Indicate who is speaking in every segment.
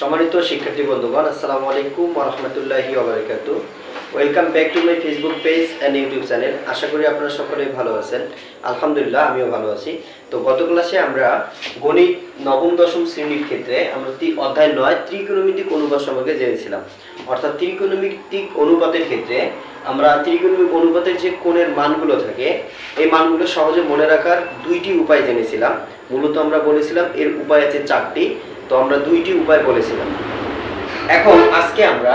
Speaker 1: সম্মানিত শিক্ষার্থী বন্ধুগণ, আসসালামু আলাইকুম রহমতুল্লাহি ওবরাকাতু welcome back to my Facebook page and YouTube channel আশা করি আপনারা সকলেই ভালো আছেন। আলহামদুলিল্লাহ, আমিও ভালো আছি। তো গত ক্লাসে আমরা গণিত নবম, দশম শ্রেণির ক্ষেত্রে আমরা অধ্যায় নয়, ত্রিকোণমিতিক অনুপাত সম্পর্কে জেনেছিলাম। অর্থাৎ ত্রিকোণমিতিক অনুপাতের ক্ষেত্রে আমরা ত্রিকোণমিতিক অনুপাতের যে কোণের মানগুলো থাকে, এই মানগুলো সহজে মনে রাখার দুইটি উপায় জেনেছিলাম। মূলত আমরা বলেছিলাম এর উপায় আছে চারটি। তো আমরা দুইটি উপায় বলেছিলাম। এখন আজকে আমরা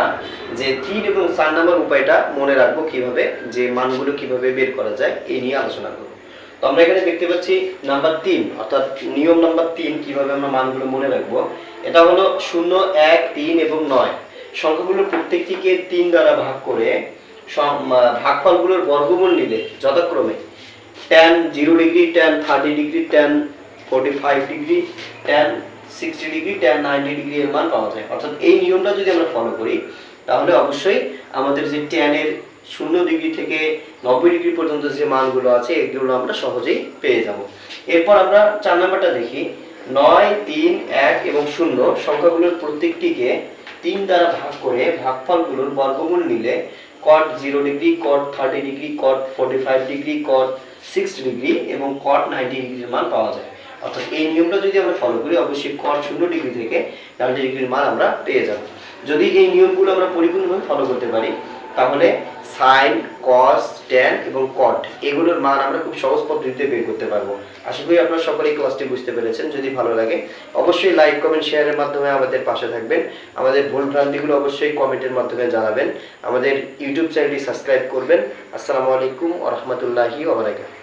Speaker 1: যে তিন এবং চার নাম্বার উপায়টা মনে রাখব কীভাবে, যে মানগুলো কীভাবে বের করা যায় এই নিয়ে আলোচনা করব। তো আমরা এখানে দেখতে পাচ্ছি নাম্বার তিন, অর্থাৎ নিয়ম নাম্বার তিন কীভাবে আমরা মানগুলো মনে রাখব, এটা হলো শূন্য, এক, তিন এবং নয়। সংখ্যাগুলোর প্রত্যেকটিকে তিন দ্বারা ভাগ করে ভাগফলগুলোর বর্গমূল নিলে যথাক্রমে tan zero degree tan thirty degree tan forty five degree tan sixty degree tan ninety degree এর মান পাওয়া যায়। অর্থাৎ এই নিয়মটা যদি আমরা ফলো করি, তাহলে অবশ্যই আমাদের যে টেনের শূন্য ডিগ্রি থেকে নব্বই ডিগ্রি পর্যন্ত যে মানগুলো আছে, এগুলো আমরা সহজেই পেয়ে যাব। এরপর আমরা চার নাম্বারটা দেখি। নয়, তিন, এক এবং শূন্য সংখ্যাগুলোর প্রত্যেকটিকে তিন দ্বারা ভাগ করে ভাগফলগুলোর বর্গমূল নিলে cot zero degree cot thirty degree cot forty five degree cot six degree এবং কট নাইনটি ডিগ্রির মান পাওয়া যায়। অর্থাৎ এই নিয়মটা যদি আমরা ফলো করি, অবশ্যই কট শূন্য ডিগ্রি থেকে নাইনটি ডিগ্রির মান আমরা পেয়ে যাব। যদি এই নিয়মগুলো আমরা পরিপূর্ণভাবে ফলো করতে পারি তাহলে সাইন, কস ট্যান এবং কট, এগুলোর মান আমরা খুব সহজ পদ্ধতিতে বের করতে পারব। আশা করি আপনারা সকলেই ক্লাসটি বুঝতে পেরেছেন, যদি ভালো লাগে অবশ্যই লাইক, কমেন্ট, শেয়ারের মাধ্যমে আমাদের পাশে থাকবেন। আমাদের ভুল ভ্রান্তিগুলো অবশ্যই কমেন্টের মাধ্যমে জানাবেন। আমাদের ইউটিউব চ্যানেলটি সাবস্ক্রাইব করবেন। আসসালামু আলাইকুম ওরহমতুল্লাহি ওবরাকাতুহু